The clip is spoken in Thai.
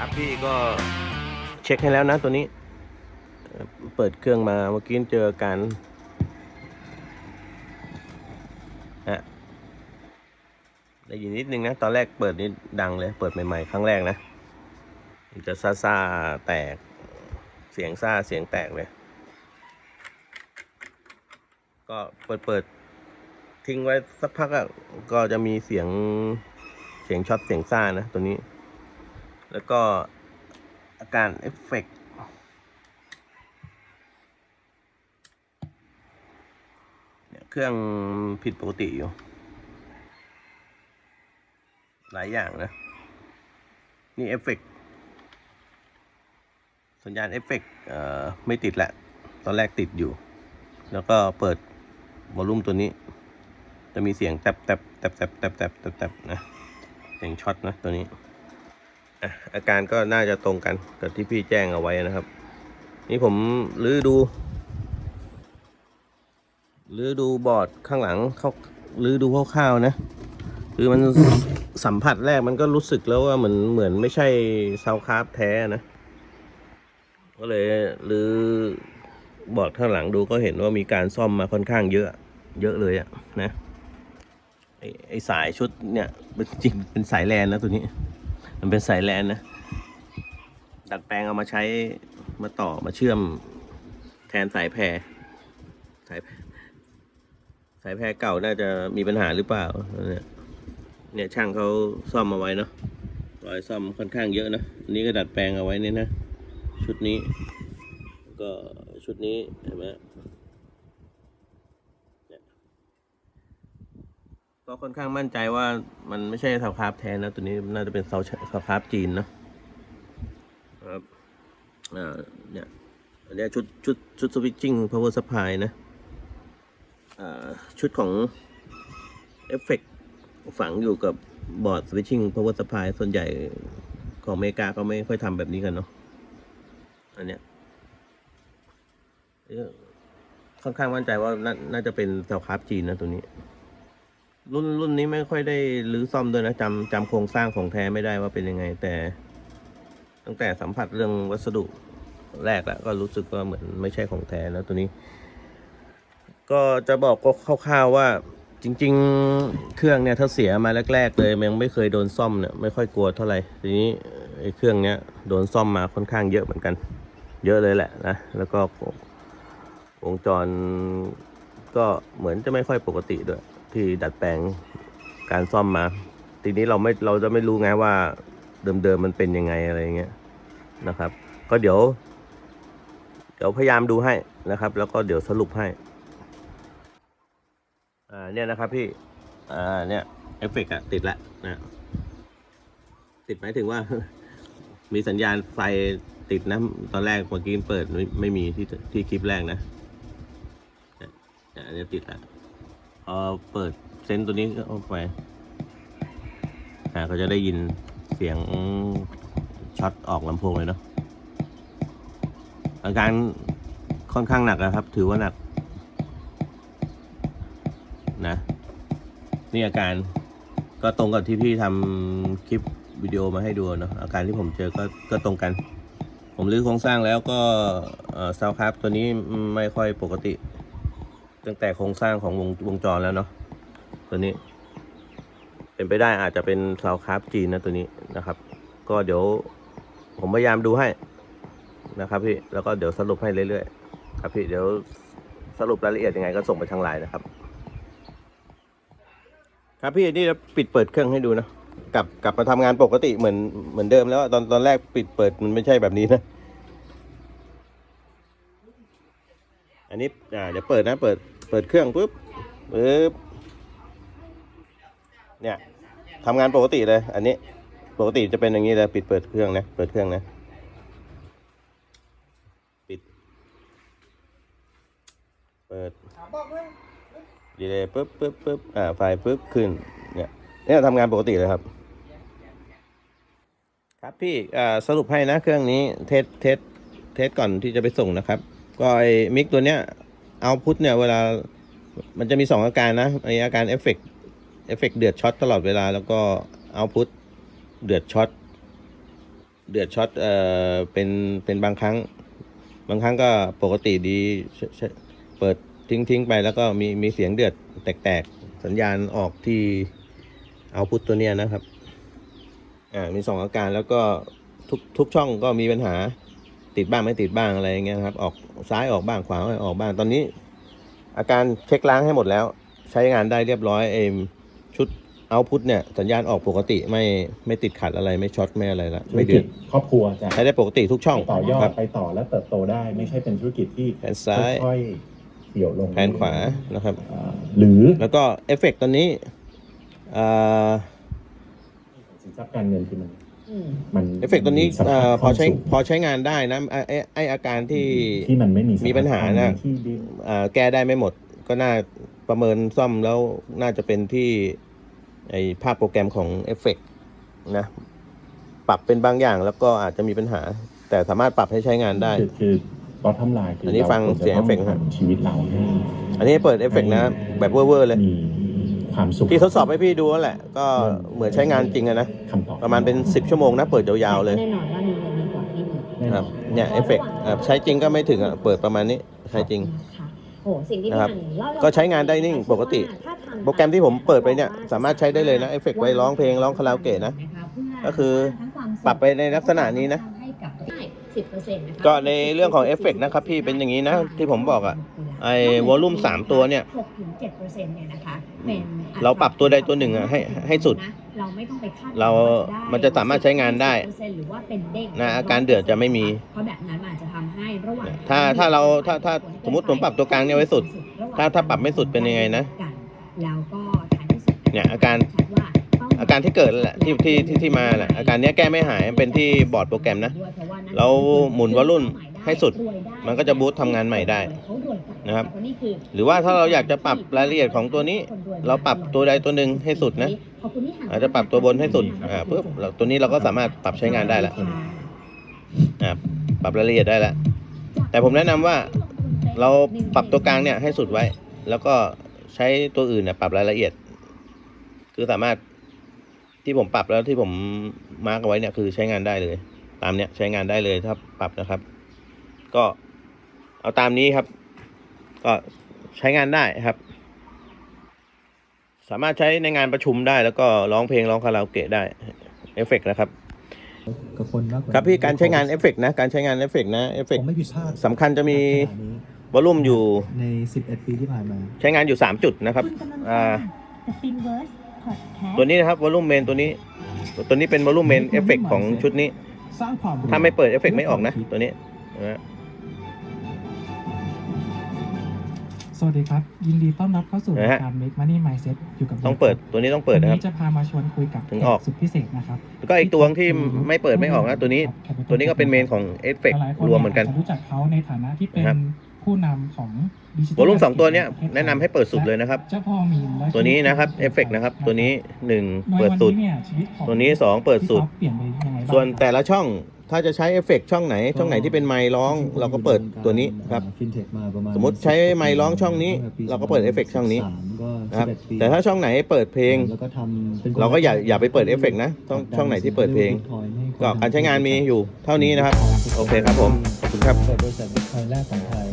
ครับพี่ก็เช็คให้แล้วนะตัวนี้ เปิดเครื่องมาเมื่อกี้เจอการฮะได้ยินนิดนึงนะ ตอนแรกเปิดนี่ดังเลย เปิดใหม่ๆ ครั้งแรกนะมันจะซาซาแตก เสียงซาเสียงแตกเลย ก็เปิดเปิดทิ้งไว้สักพักอะก็จะมีเสียงเสียงช็อตเสียงซ่านะตัวนี้ แล้วก็อาการเอฟเฟกเครื่องผิดปกติอยู่ หลายอย่างนะ นี่เอฟเฟกสัญญาณเอฟเฟกไม่ติดละ ตอนแรกติดอยู่ แล้วก็เปิดวอลลุ่มตัวนี้ จะมีเสียงแตบแตบแตบแตบแตบแตบแตบนะ เสียงช็อตนะตัวนี้ อาการก็น่าจะตรงกันกับที่พี่แจ้งเอาไว้นะครับ นี่ผมลื้อดูลื้อดูบอร์ดข้างหลังเขาลื้อดูคร่าวๆนะคือมันสัมผัสแรกมันก็รู้สึกแล้วว่าเหมือนเหมือนไม่ใช่ซาวคราฟแท้นะ ก็เลยลื้อบอร์ดข้างหลังดูก็เห็นว่ามีการซ่อมมาค่อนข้างเยอะ เยอะเลยอะนะไอไอสายชุดเนี่ยเป็นจริงเป็นสายแลนนะตัวนี้ มันเป็นสายแลนนะ ดัดแปลงเอามาใช้มาต่อมาเชื่อมแทนสายแพรสายแพรสายแพรเก่าน่าจะมีปัญหาหรือเปล่า เนี่ยเนี่ยช่างเขาซ่อมมาไว้เนาะรอยซ่อมค่อนข้างเยอะนะอันนี้ก็ดัดแปลงเอาไว้เนี่ยนะ ชุดนี้ ก็ชุดนี้เห็นไหมเนี่ย ก็ค่อนข้างมั่นใจว่ามันไม่ใช่เสาคราฟแท้นะตัวนี้น่าจะเป็นเสาเสาคราฟจีนนะครับอ่าเนี่ยอันนี้ชุดชุดชุดสวิตชิ่ง power supply นะอ่าชุดของเอฟเฟกฝังอยู่กับบอร์ดสวิตชิ่ง power supply ส่วนใหญ่ของอเมริกาก็ไม่ค่อยทำแบบนี้กันเนาะอันเนี้ยค่อนข้างมั่นใจว่าน่าน่าจะเป็นเสาคราฟจีนนะตัวนี้ รุ่นรุ่นนี้ไม่ค่อยได้รื้อซ่อมด้วยนะจำจำโครงสร้างของแท้ไม่ได้ว่าเป็นยังไง แต่ ตั้งแต่สัมผัสเรื่องวัสดุแรกแล้วก็รู้สึกว่าเหมือนไม่ใช่ของแท้แล้วตัวนี้ ก็จะบอกก็คร่าวๆว่าจริง ๆ เครื่องเนี่ยถ้าเสียมาแรก ๆ เลยมันยังไม่เคยโดนซ่อมเนี่ยไม่ค่อยกลัวเท่าไหร่ทีนี้ไอ้เครื่องเนี้ยโดนซ่อมมาค่อนข้างเยอะเหมือนกัน เยอะเลยแหละนะแล้วก็วงจรก็เหมือนจะไม่ค่อยปกติด้วย ที่ดัดแปลงการซ่อมมา ทีนี้เราไม่เราจะไม่รู้ไงว่าเดิมๆมันเป็นยังไงอะไรเงี้ยนะครับ ก็เดี๋ยว เดี๋ยวพยายามดูให้นะครับ แล้วก็เดี๋ยวสรุปให้อ่าเนี่ยนะครับพี่อ่าเนี่ยเอฟเฟกต์อะติดละนะติดหมายถึงว่า มีสัญญาณไฟติดนะตอนแรกเมื่อกี้เปิดไม่ไม่มีที่ที่คลิปแรกนะเนี่ยเนี่ยอันนี้ติดล้ว พอเปิดเซนต์ตัวนี้เข้าไปอ่าก็จะได้ยินเสียงช็อตออกลำโพงเลยเนาะอาการค่อนข้างหนักนะครับ ถือว่าหนัก นะ นี่อาการก็ตรงกับที่พี่ทำคลิปวิดีโอมาให้ดูเนาะอาการที่ผมเจอก็ก็ตรงกัน ผมรื้อโครงสร้างแล้วก็เซาครับตัวนี้ไม่ค่อยปกติ ตั้งแต่โครงสร้างของวงวงจรแล้วเนาะตัวนี้ เป็นไปได้อาจจะเป็นซาวคราฟจีนนะตัวนี้นะครับ ก็เดี๋ยวผมพยายามดูให้นะครับพี่แล้วก็เดี๋ยวสรุปให้เรื่อยๆครับพี่เดี๋ยวสรุปรายละเอียดยังไงก็ส่งไปทางไลน์นะครับ ครับพี่นี่เราปิดเปิดเครื่องให้ดูนะกลับกลับมาทำงานปกติเหมือนเหมือนเดิมแล้วตอนตอนแรกปิดเปิดมันไม่ใช่แบบนี้นะ อันนี้อ่าเดี๋ยวเปิดนะเปิดเปิดเครื่องปุ๊บปุ๊บเนี่ยทำงานปกติเลย อันนี้ปกติจะเป็นอย่างนี้เลยปิดเปิดเครื่องนะเปิดเครื่องนะปิด เปิดดีเลยปุ๊บปุ๊บปุ๊บอ่าไฟปุ๊บขึ้นเนี่ยเนี่ยทำงานปกติเลยครับ ครับพี่อ่าสรุปให้นะเครื่องนี้เทสเทสเทสก่อนที่จะไปส่งนะครับ ก็ไอมิกตัวเนี้ยเอาพุทเนี่ยเวลามันจะมีสองอาการนะไออาการเอฟเฟกเอฟเฟกเดือดช็อตตลอดเวลาแล้วก็เอาพุทเดือดช็อตเดือดช็อตเอ่อเป็นเป็นบางครั้ง บางครั้งก็ปกติดีเปิดทิ้งทิ้งไปแล้วก็มีมีเสียงเดือดแตกๆสัญญาณออกที่เอาพุทตัวเนี้ยนะครับอ่ามีสองอาการแล้วก็ทุกทุกช่องก็มีปัญหา ติดบ้างไม่ติดบ้างอะไรอย่างเงี้ยนะครับ ออกซ้ายออกบ้างขวาออกบ้างตอนนี้ อาการเช็คล้างให้หมดแล้ว ใช้งานได้เรียบร้อยเอมชุดเอาพุทเนี่ยสัญญาณออกปกติไม่ไม่ติดขัดอะไรไม่ช็อตไม่อะไรละธุรไม่กิเดือจดครอบครัวจะใช้ได้ปกติทุกช่องต่อยอคดรับ ไปต่อและเติบโตได้ ไม่ใช่เป็นธุรกิจที่แขนซ้าย ค่อยๆเหี่ยวลงแขนขวานะครับ อ่าหรือแล้วก็เอฟเฟกต์ตอนนี้อ่าสินทรัพย์การเงินคือมันอื มมันเอฟเฟกต์ตัวนี้มีสภาพเอ่อพอใช้คล่งสูง พอใช้งานได้นะไอไอ้ไออาการที่ ที่มันไม่มีสภพมีปัญหานะ ที่ดิ้นเอ่อแก้ได้ไม่หมด ก็น่าประเมินซ่อมแล้วน่าจะเป็นที่ไอภาพโปรแกรมของเอฟเฟกต์นะ ปรับเป็นบางอย่างแล้วก็อาจจะมีปัญหา แต่สามารถปรับให้ใช้งานได้ คือคือ bottom line คืออันนี้ฟังราควรจะเสียงต้เอฟเฟกต์ทำชีวิตเราให้ อันนี้เปิดเอฟเฟกต์นะ แบบเวอร์ๆเลย มี ความสุขพี่ทดสอบให้พี่ดูนั่นแหละ ก็เหมือนใช้งานจริงอะนะคำตอบประมาณเป็น 10 ชั่วโมงนะ เปิดยาวๆเลยแน่นอนว่ามีเงินดีกว่าที่มีแน่คนรัอบนเนี่ยเอฟเฟกต์ใช้จริงก็ไม่ถึงอะเปิดประมาณนี้ใช้จริง นะคะโอ้สิ่งที่นะครับพี่อั๋นเล่าก็ใช้งานได้นิ่งปกติ ถ้าทำโปรแกรมที่ผมเปิดไปเนี่ยสามารถใช้ได้เลยนะเอฟเฟกต์ไว้ร้องเพลงร้องคาราโอเกะนะ ก็คือปรับไปในลักษณะนี้นะสิบเปอร์เซ็นต์นะคะ ก็ในเรื่องของเอฟเฟกต์นะครับพี่เป็นอย่างนี้นะที่ผมบอกอะ ไอ้วอลลุ่มสามตัวเนี่ยหกถึงเจ็ดเปอร์เซ็นต์เนี่ยนะคะเป็นเราปรับตัวใดตัวหนึ่งอะให้ให้สุด เราไม่ต้องไปคาดหวังเราว่มันจะสามารถใช้งานได้10%หรือว่าเป็นเด้งนะอาการเดือดจะไม่มีเพราะแบบนั้นมันอาจจะทำให้ระหว่างถ้าถ้าเราถ้าถ้าสมมุติผมปรับตัวกลางเนี่ยไว้สุด ถ้าถ้าปรับไม่สุดเป็นยังไงนะแล้วก็ท้ายที่สุดเนี่ยอาการชัดว่าเป้หมยอาการที่เกิดนั่นแหละที่ที่ที่ที่มาแหละอาการเนี้ยแก้ไม่หายมันเป็นที่บอร์ดโปรแกรมนะเราหมุนวอลลุ่มให้สุด มันก็จะบูสต์ทำงานใหม่ได้ นะครับ หรือว่าถ้าเราอยากจะปรับรายละเอียดของตัวนี้ เราปรับตัวใดตัวหนึ่งให้สุดนะอาจจะปรับตัวบนให้สุดอ่าปุ๊บเราตัวนี้เราก็สามารถปรับใช้งานได้แล้วอ่าปรับรายละเอียดได้แล้วแต่ผมแนะนำว่าเราปรับตัวกลางเนี่ยให้สุดไว้ แล้วก็ใช้ตัวอื่นเนี่ยปรับรายละเอียด คือสามารถที่ผมปรับแล้วที่ผมมาร์กเอาไว้เนี่ยคือใช้งานได้เลย ตามเนี้ยใช้งานได้เลยถ้าปรับนะครับ ก็เอาตามนี้ครับ ก็ใช้งานได้ครับ สามารถใช้ในงานประชุมได้ แล้วก็ร้องเพลงร้องคาราโอเกะได้เอฟเฟกนะครับกับคนมากกว่าครับพี่การใช้งานเอฟเฟกนะการใช้งานเอฟเฟกนะเอฟเฟผกมไม่ผิดพลาดสำคัญจะมีขนาดนี้วอลลุ่มอยู่ใน 11 ปีที่ผ่านมา ใช้งานอยู่ 3 จุดนะครับอ่าตัวนี้นะครับวอลลุ่มเมนตัวนี้ ตัวนี้เป็นวอลลุ่มเมนเอฟเฟกของชุดนี้ สร้างความรู้ถ้าไม่เปิดเอฟเฟกไม่ออกนะ ตัวนี้นะ สวัสดีครับ ยินดีต้อนรับเข้าสู่รายการ Make Money Mindset อยู่กับต้องเปิดตัวนี้ต้องเปิดนะครับวันนี้จะพามาชวนคุยกับถึงออกแขสุดพิเศษนะครับแล้วก็อีกตัวที่ไม่เปิดไม่ออกนะตัวนี้ ตัวนี้ก็เป็นเมนของเอฟเฟกหลายๆครวมเหมือนกันาจจะรู้จักเขาในฐานะที่เป็นนะครับผู้นำของดิจิทัลวอลลุ่มสองตัวเนี้ยแนะนำให้เปิดสุดเลยนะครับเจ้าพ่อมีมและตัวนี้นะครับเอฟเฟกนะครับตัวนี้หนึ่งโดยเปิดวันสุดนี้เนี่ยชีวิตของตัวนี้สองเปิดสุดพี่ท็อปเปลี่ยนไปยังไงบ้างส่วนแต่ละช่อง ถ้าจะใช้เอฟเฟกต์ช่องไหน ช่องไหนที่เป็นไมค์ร้อง เราก็เปิดตัวนี้ครับฟินเทคมาประมาณสมมุติใช้ไมค์ร้องช่องนี้ตั้งแต่ปีเราก็เปิดเอฟเฟกต์ช่องนี้2013ก็นะครับ11ปีแต่ถ้าช่องไหนเปิดเพลงแล้วก็ทำเป็นคนเราก็อย่าอย่าไปเปิดเอฟเฟกต์นะช่องช่องไหนที่เปิดเพลง ก็การใช้งานมีอยู่เท่านี้นะครับ โอเคครับผมขอบคุณครับเปิดบริษัทบิตคอยน์แรกของไทย